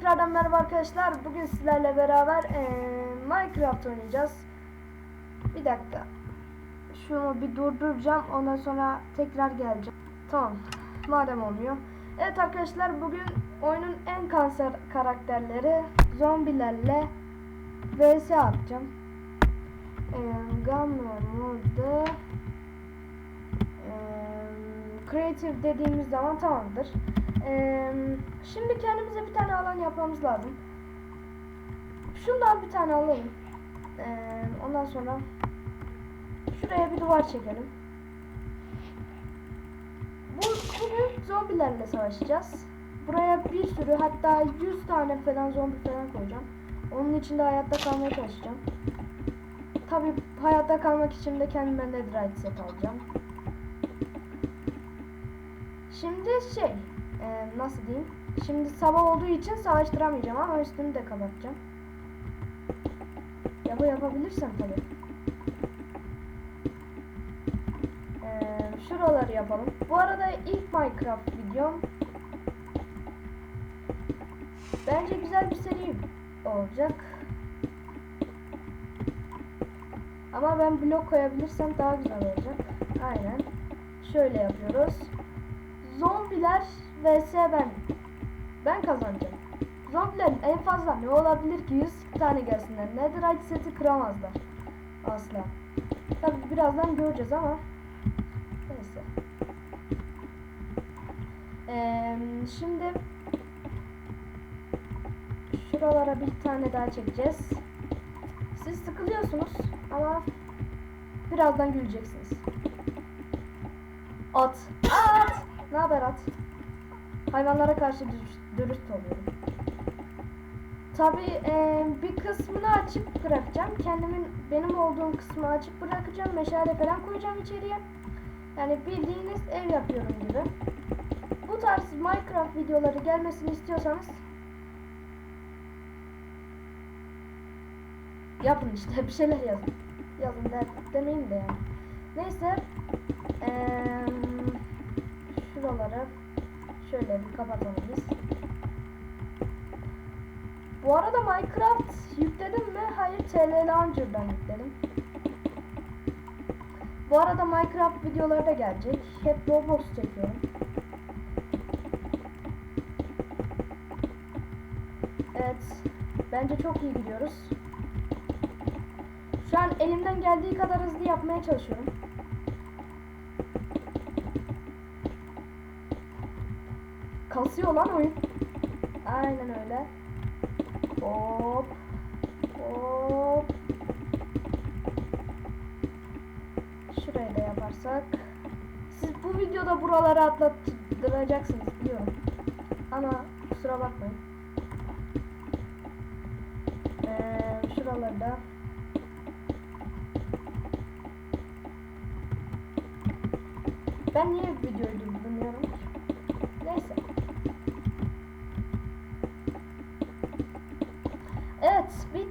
tekrardan merhaba arkadaşlar. Bugün sizlerle beraber eee, Minecraft oynayacağız. Bir dakika. Şunu bir durduracağım. Ondan sonra tekrar geleceğim. Tamam. Madem olmuyor. Evet arkadaşlar bugün oyunun en kanser karakterleri zombilerle vs atacağım. Eee Gamma modu eee, Creative dediğimiz zaman tamamdır. Eee, şimdi kendimize bir tane alan yapmamız lazım. Şundan bir tane alalım. Eee, ondan sonra şuraya bir duvar çekelim. Bu bugün zombilerle savaşacağız. Buraya bir sürü hatta 100 tane falan zombi falan koyacağım. Onun için de hayatta kalmaya çalışacağım. Tabi hayatta kalmak için de kendime netherite set alacağım. Şimdi şey, e, nasıl diyeyim? Şimdi sabah olduğu için savaştıramayacağım ama üstünü de kapatacağım. Ya bu yapabilirsem tabi. E, şuraları yapalım. Bu arada ilk Minecraft videom. Bence güzel bir seri olacak. Ama ben blok koyabilirsem daha güzel olacak. Aynen. Şöyle yapıyoruz. Zombiler vs ben. Ben kazanacağım. Zombilerin en fazla ne olabilir ki 100 tane gelsinler. Netherite seti kıramazlar. Asla. Tabi birazdan göreceğiz ama. Neyse. Ee, şimdi şuralara bir tane daha çekeceğiz. Siz sıkılıyorsunuz ama birazdan güleceksiniz. At. At. Ne haber at? Hayvanlara karşı dürüst, dürüst oluyorum. Tabi bir kısmını açık bırakacağım. Kendimin benim olduğum kısmı açık bırakacağım. Meşale falan koyacağım içeriye. Yani bildiğiniz ev yapıyorum gibi. Bu tarz Minecraft videoları gelmesini istiyorsanız yapın işte bir şeyler yazın. Yazın de, demeyin de yani. Neyse. Eee şuraları şöyle bir kapatalım biz. Bu arada Minecraft yükledim mi? Hayır TL Launcher'dan yükledim. Bu arada Minecraft videoları da gelecek. Hep Roblox çekiyorum. Evet. Bence çok iyi gidiyoruz. Şu an elimden geldiği kadar hızlı yapmaya çalışıyorum. Kasıyor lan oyun. Aynen öyle. Hop. Hop. Şurayı da yaparsak. Siz bu videoda buraları atlattıracaksınız biliyorum. Ama kusura bakmayın. Ee, şuraları da Ben niye videoyu durdurmuyorum? Neyse.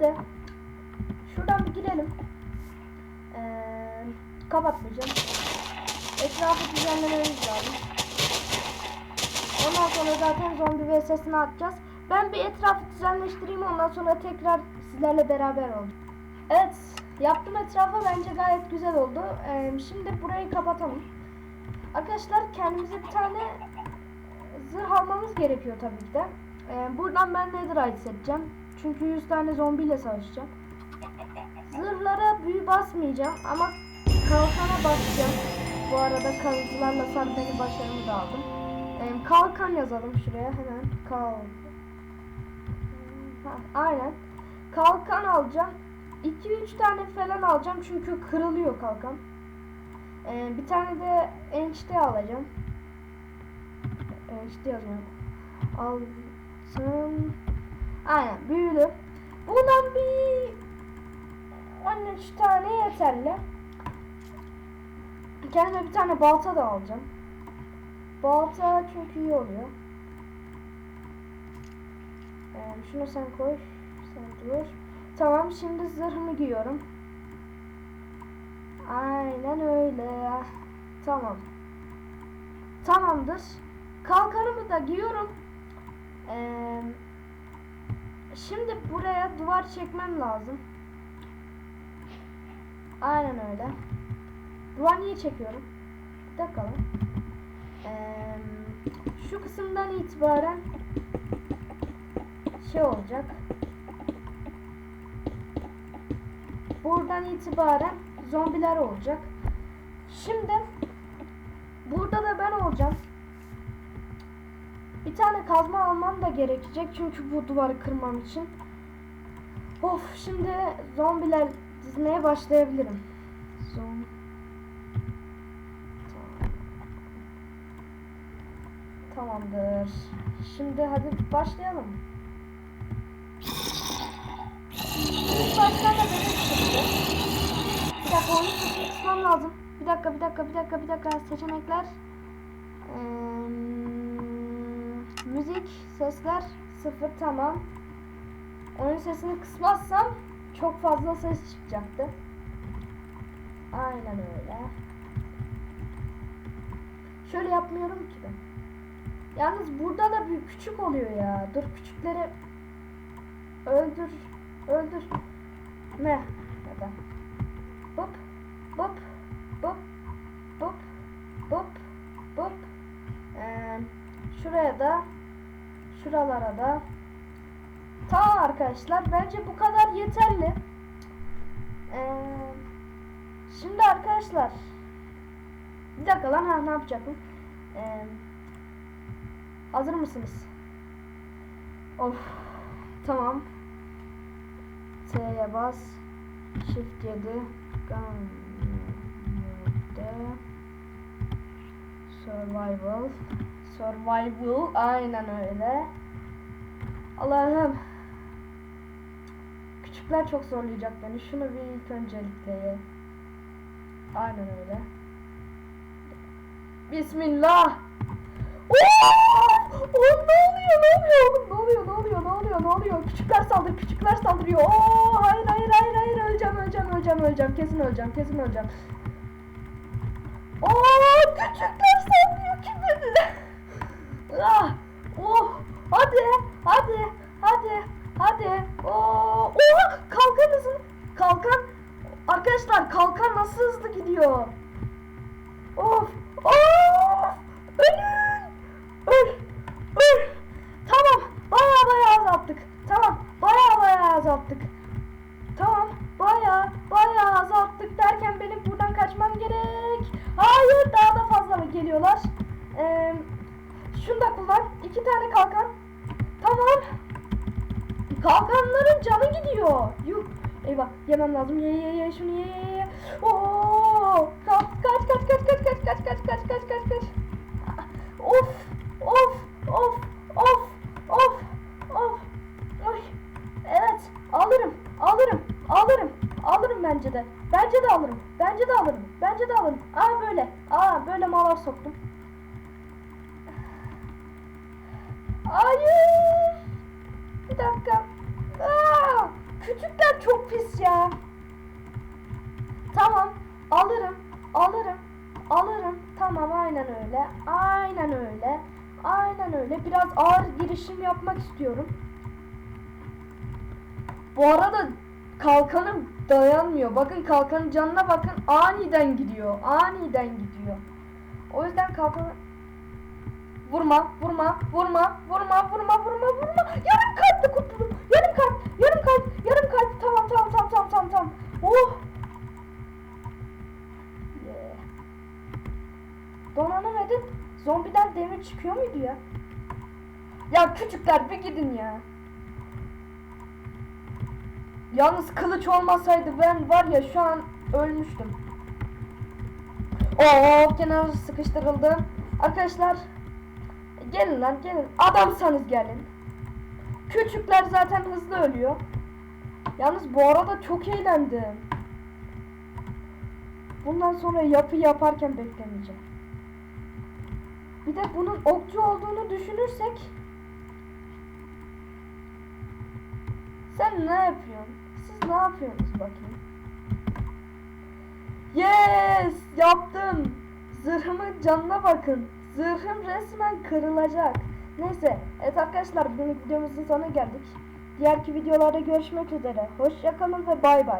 Bitti. Şuradan bir girelim. Ee, kapatmayacağım. Etrafı düzenlememiz lazım. Ondan sonra zaten zombi vs'sini atacağız. Ben bir etrafı düzenleştireyim ondan sonra tekrar sizlerle beraber olacağım. Evet, yaptım etrafı bence gayet güzel oldu. Ee, şimdi burayı kapatalım. Arkadaşlar kendimize bir tane zırh almamız gerekiyor tabii ki de. Ee, buradan ben netherite seçeceğim. Çünkü 100 tane zombiyle savaşacağım. Zırhlara büyü basmayacağım ama kalkana basacağım. Bu arada kalıcılarla sarpeni başarımı da aldım. Ee, kalkan yazalım şuraya hemen. Kal. Ha, aynen. Kalkan alacağım. 2-3 tane falan alacağım çünkü kırılıyor kalkan. Ee, bir tane de enişte alacağım. Enişte yazıyorum. Altın. Aynen büyülü. Bundan bir 13 tane yeterli. Kendime bir tane balta da alacağım. Balta çünkü iyi oluyor. Ee, şunu sen koy. Sen dur. Tamam şimdi zırhımı giyiyorum. Aynen öyle. Tamam. Tamamdır. Kalkanımı da giyiyorum. Ee, Şimdi buraya duvar çekmem lazım. Aynen öyle. Duvar niye çekiyorum? Bir dakika. Ee, şu kısımdan itibaren şey olacak. Buradan itibaren zombiler olacak. Şimdi burada da ben olacağım. Bir tane kazma almam da gerekecek çünkü bu duvarı kırmam için. Of şimdi zombiler dizmeye başlayabilirim. Zom Tamamdır. Şimdi hadi başlayalım. İlk. Bir dakika onu kısmam lazım. Bir dakika bir dakika bir dakika bir dakika seçenekler. Eee, müzik sesler sıfır tamam. Oyun sesini kısmazsam çok fazla ses çıkacaktı. Aynen öyle. Şöyle yapmıyorum ki ben. Yalnız burada da bir küçük oluyor ya. Dur küçükleri öldür. Öldür. Ne? Ya da. Hop. Hop. Hop. Hop. Hop. Hop. Ee, şuraya da şuralara da Tamam arkadaşlar bence bu kadar yeterli. Ee, şimdi arkadaşlar bir dakika lan ha ne yapacaktım? Ee, hazır mısınız? Of tamam. T'ye bas. Shift 7 Gunner'de Survival Survival aynen öyle. Allah'ım. Küçükler çok zorlayacak beni. Şunu bir ilk öncelikle. Aynen öyle. Bismillah. Oğlum ne oluyor? Ne oluyor? Ne oluyor? Ne oluyor? Ne oluyor? Ne oluyor? Küçükler saldır, küçükler saldırıyor. Oo! Hayır, hayır, hayır, hayır. Öleceğim, öleceğim, öleceğim, öleceğim. Kesin öleceğim, kesin öleceğim. Oo! Küçükler? Ah! Oh! Hadi, hadi, hadi, hadi. Oo! Oha! Kalkan hızı. Kalkan. Arkadaşlar kalkan nasıl hızlı gidiyor? Of! Of! Ölün! Öl! Öl! Tamam. Baya baya azalttık. Tamam. Baya baya azalttık. Tamam. Baya baya azalttık derken benim buradan kaçmam gerek. Hayır daha da fazla mı geliyorlar? Ee, şunu da kullan. İki tane kalkan. Tamam. Kalkanların canı gidiyor. Yuh. Eyvah yemem lazım. Ye ye ye şunu ye ye ye. Oo! Kaç kaç kaç kaç kaç kaç kaç kaç kaç kaç kaç kaç. Of of of of of of. Oy. Evet alırım alırım alırım alırım bence de. Bence de alırım. Bence de alırım. Bence de alırım. Aa böyle. Aa böyle malar soktum. Hayır. Bir dakika. Aa, küçükler çok pis ya. Tamam. Alırım. Alırım. Alırım. Tamam aynen öyle. Aynen öyle. Aynen öyle. Biraz ağır girişim yapmak istiyorum. Bu arada kalkanım dayanmıyor. Bakın kalkanın canına bakın. Aniden gidiyor. Aniden gidiyor. O yüzden kalkanı Vurma, vurma, vurma, vurma, vurma, vurma, vurma. Yarım kalpli kurtuldum. Yarım kalp, yarım kalp, yarım kalp. Tamam, tamam, tamam, tamam, tamam, tamam. Oh. Yeah. Donanım edin. Zombiden demir çıkıyor muydu ya? Ya küçükler bir gidin ya. Yalnız kılıç olmasaydı ben var ya şu an ölmüştüm. Oo kenar sıkıştırıldım. Arkadaşlar Gelin lan gelin. Adamsanız gelin. Küçükler zaten hızlı ölüyor. Yalnız bu arada çok eğlendim. Bundan sonra yapı yaparken beklemeyeceğim. Bir de bunun okçu olduğunu düşünürsek Sen ne yapıyorsun? Siz ne yapıyorsunuz bakayım? Yes! Yaptım! Zırhımın canına bakın. Zırhım resmen kırılacak. Neyse. Evet arkadaşlar bugün videomuzun sonuna geldik. Diğerki videolarda görüşmek üzere. Hoşçakalın ve bay bay.